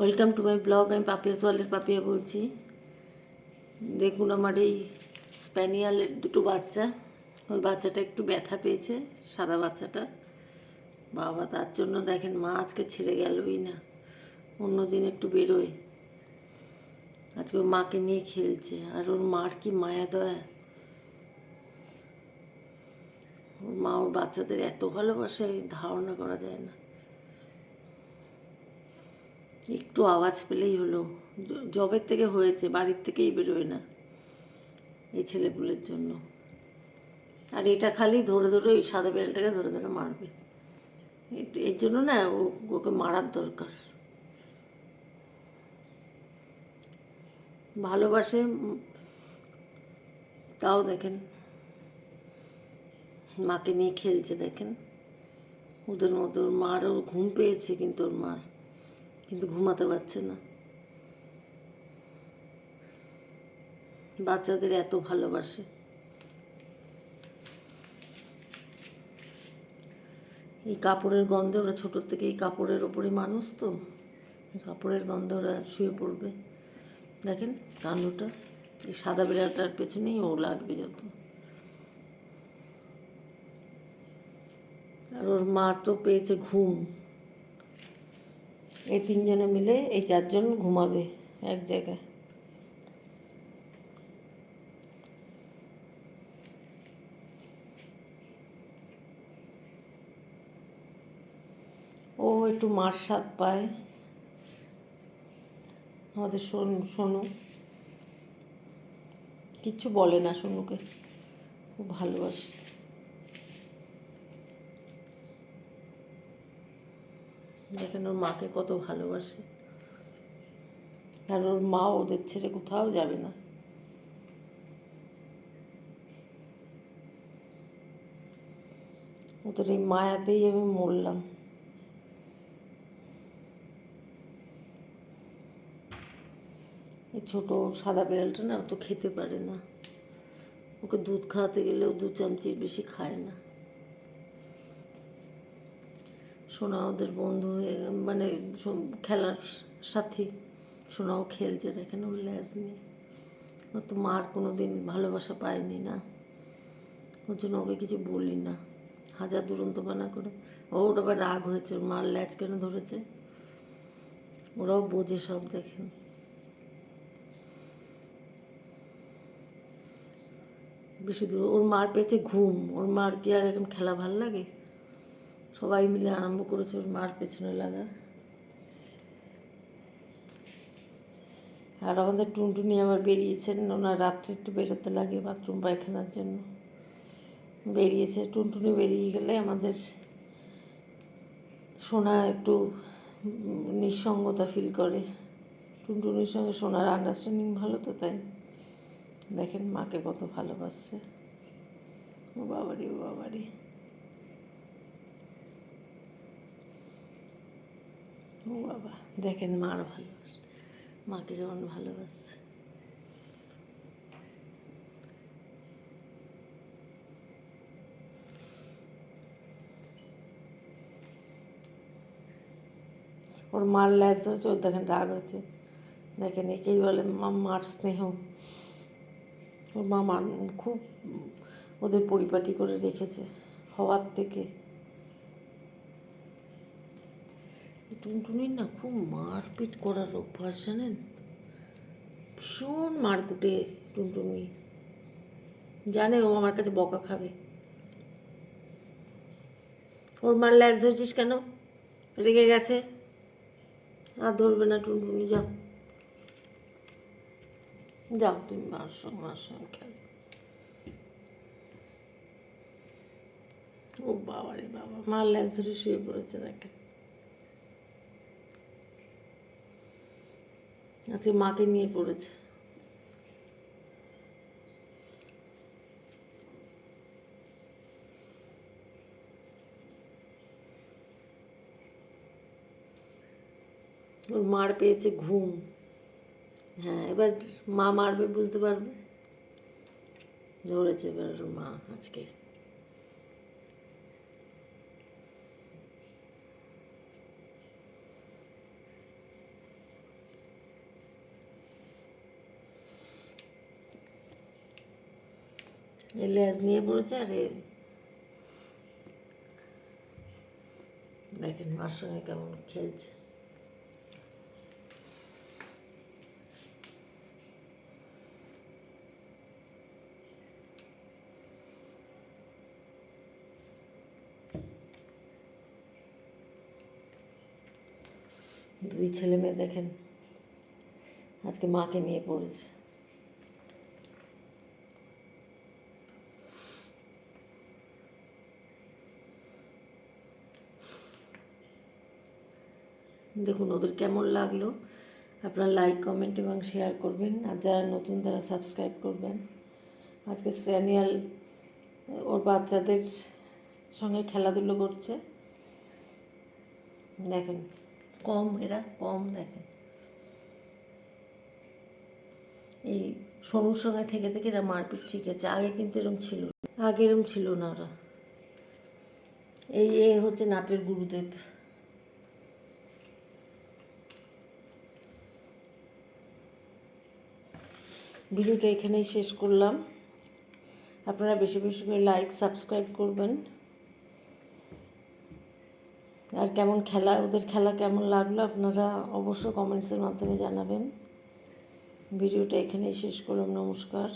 Welcome to my blog, আমি পাপিয়া সোয়ালের পাপিয়া বলছি। দেখুন আমার এই স্প্যানিয়ালের দুটো বাচ্চা। ওই বাচ্চাটা একটু ব্যথা পেয়েছে, সাদা বাচ্চাটা। বাবা, তার জন্য দেখেন মা আজকে ছেড়ে গেলই না অন্য দিন একটু বেরোয়। আজকে ওর মাকে নিয়ে খেলছে, আর ওর মার কি মায়া দয়া। ওর মা, ওর বাচ্চাদের এত ভালোবাসে, ধারণা করা যায় না। একটু আওয়াজ পেলেই হলো। জবের থেকে হয়েছে, বাড়ির থেকেই বেরোয় না এই ছেলেপুলের জন্য। আর এটা খালি ধরে ধরে ওই সাদা বেলটাকে ধরে ধরে মারবে। এর জন্য না ও ওকে মারার দরকার। ভালোবাসে তাও দেখেন। মাকে নিয়ে খেলছে দেখেন। ওদের মতো ওর মারও ঘুম পেয়েছে কিন্তু ওর মার। কিন্তু ঘুমাতে পারছে না। বাচ্চাদের এত ভালোবাসে। এই কাপড়ের গন্ধে ওরা ছোটোর থেকে এই কাপড়ের ওপরে মানুষ তো। কাপড়ের গন্ধে ওরা শুয়ে পড়বে। দেখেন কান্ডটা এই সাদা বিড়ালটার পেছনেই ও লাগবে যত। আর ওর মা তো পেয়েছে ঘুম। এই তিনজনে মিলে এই চারজন ঘুমাবে এক জায়গায়। ও একটু মার স্বাদ পায়। আমাদের সোনু কিচ্ছু বলে না সোনুকে খুব ভালোবাসে। দেখেন ওর মাকে কত ভালোবাসে। আর ওর মা ওদের ছেড়ে কোথাও যাবে না। ওদের এই মায়াতেই আমি মরলাম। এই ছোটো সাদা বিড়ালটা না ও তো খেতে পারে না। ওকে দুধ খাওয়াতে গেলেও দু চামচির বেশি খায় না। সোনা ওদের বন্ধু হয়ে মানে খেলার সাথী, সোনাও খেলছে দেখেন ওর ল্যাজ নিয়ে। ও তো মার কোনো দিন ভালোবাসা পায়নি না। ওর জন্য ওকে কিছু বলি না। হাজার দুরন্ত বানা করে। ওর আবার রাগ হয়েছে মার ল্যাজ কেন ধরেছে? ওরাও বোঝে সব দেখেন। বেশি দূর, ওর মার পেয়েছে ঘুম। ওর মার কি আর এখন খেলা ভালো লাগে? সবাই মিলে আরম্ভ করেছে ওর মার পেছনে লাগা। আর আমাদের টুনটুনি আবার বেরিয়েছেন, ওনার রাত্রে একটু বেরোতে লাগে বাথরুম, পায়খানার জন্য। বেরিয়েছে, টুনটুনি বেরিয়ে গেলে আমাদের সোনা একটু নিঃসঙ্গতা ফিল করে। টুনটুনির সঙ্গে সোনার আন্ডারস্ট্যান্ডিং ভালো তো, তাই দেখেন মাকে কত ভালোবাসছে। ও বাবারি ও বাবারি। ও বাবা, দেখেন মার ভালোবাসে। মাকে কেমন ভালোবাসছে। ওর মার ল্যাজ হচ্ছে ওর দেখেন রাগ হচ্ছে। দেখেন একেই বলে মার স্নেহ। ওর মা খুব ওদের পরিপাটি করে রেখেছে, হওয়ার থেকে এই টুনটুনির না খুব মারপিট করার অভ্যাস জানেন? ভীষণ মারকুটে টুনটুনি। জানে ও আমার কাছে বকা খাবে। ওর মার ল্যাজ ধরছিস কেন? রেগে গেছে? আর ধরবে না টুনটুনি, যাও। যাও, তুমি মার সঙ্গে মার সঙ্গে খেলো। ও বাবা রে বাবা, মার ল্যাজ ধরে শুয়ে পড়েছে দেখেন। আজকে মাকে নিয়ে পড়েছে। ওর মার পেয়েছে ঘুম। হ্যাঁ এবার মা মারবে, বুঝতে পারবে? ধরেছে এবার মা আজকে। লেজ নিয়ে পড়েছে আর দেখেন মার সঙ্গে কেমন খেলছে। দুই ছেলে মেয়ে দেখেন, আজকে মাকে নিয়ে পড়েছে। দেখুন ওদের কেমন লাগল। আপনারা লাইক কমেন্ট এবং শেয়ার করবেন। আর যারা নতুন, তারা সাবস্ক্রাইব করবেন। আজকে স্প্যানিয়াল ওর বাচ্চাদের সঙ্গে খেলাধুলো করছে। দেখেন, কম এরা, কম দেখেন। এই সোনুর সঙ্গে থেকে থেকে এরা মারপিট শিখেছে। আগে কিন্তু এরম ছিল। আগে এরম ছিল না ওরা। এই এ হচ্ছে নাটের গুরুদেব। ভিডিওটা এখানেই শেষ করলাম। আপনারা বেশি বেশি করে লাইক সাবস্ক্রাইব করবেন। আর কেমন খেলা, ওদের খেলা কেমন লাগল আপনারা অবশ্য কমেন্টসের মাধ্যমে জানাবেন। ভিডিওটা এখানেই শেষ করলাম, নমস্কার।